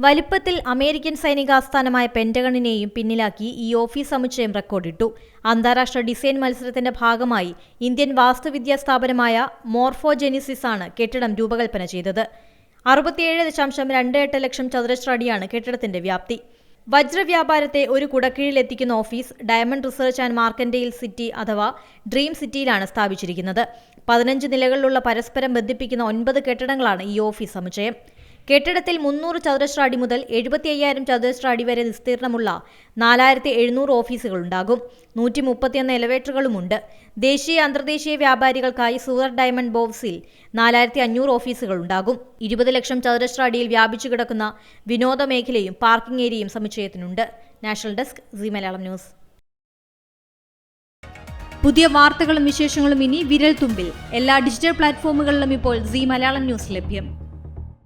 വലിപ്പത്തിൽ അമേരിക്കൻ സൈനിക ആസ്ഥാനമായ പെന്റഗണിനെയും പിന്നിലാക്കി ഈ ഓഫീസ് സമുച്ചയം റെക്കോർഡിട്ടു. അന്താരാഷ്ട്ര ഡിസൈൻ മത്സരത്തിന്റെ ഭാഗമായി ഇന്ത്യൻ വാസ്തുവിദ്യാ സ്ഥാപനമായ മോർഫോജെനിസിസ് ആണ് കെട്ടിടം രൂപകൽപ്പന ചെയ്തത്. അറുപത്തിയേഴ് ദശാംശം രണ്ട് എട്ട് ലക്ഷം ചതുരശ്ര അടിയാണ് കെട്ടിടത്തിന്റെ വ്യാപ്തി. വജ്രവ്യാപാരത്തെ ഒരു കുടക്കീഴിലെത്തിക്കുന്ന office diamond research and മാർക്കൻഡെയിൽ city അഥവാ ഡ്രീം സിറ്റിയിലാണ് സ്ഥാപിച്ചിരിക്കുന്നത്. പതിനഞ്ച് നിലകളിലുള്ള പരസ്പരം ബന്ധിപ്പിക്കുന്ന ഒൻപത് കെട്ടിടങ്ങളാണ് ഈ ഓഫീസ് സമുച്ചയം. കെട്ടിടത്തിൽ മുന്നൂറ് ചതുരശ്ര അടി മുതൽ എഴുപത്തി അയ്യായിരം ചതുരശ്ര അടി വരെ വിസ്തീർണമുള്ള നാലായിരത്തി എഴുന്നൂറ് ഓഫീസുകൾ ഉണ്ടാകും നൂറ്റി മുപ്പത്തിയൊന്ന് എലവേറ്ററുകളുമുണ്ട്. ദേശീയ അന്തർദേശീയ വ്യാപാരികൾക്കായി സൂറത്ത് ഡയമണ്ട് ബോക്സിൽ നാലായിരത്തി അഞ്ഞൂറ് ഓഫീസുകൾ ഉണ്ടാകും ഇരുപത് ലക്ഷം ചതുരശ്ര അടിയിൽ വ്യാപിച്ചു കിടക്കുന്ന വിനോദ മേഖലയും പാർക്കിംഗ് ഏരിയയും സമുച്ചയത്തിനുണ്ട്. National desk Zee Malayalam news. പുതിയ വാർത്തകളും വിശേഷങ്ങളും ഇനി വിരൽ തുമ്പിൽ എല്ലാ ഡിജിറ്റൽ പ്ലാറ്റ്ഫോമുകളിലും ഇപ്പോൾ സി മലയാളം ന്യൂസ് ലഭ്യം.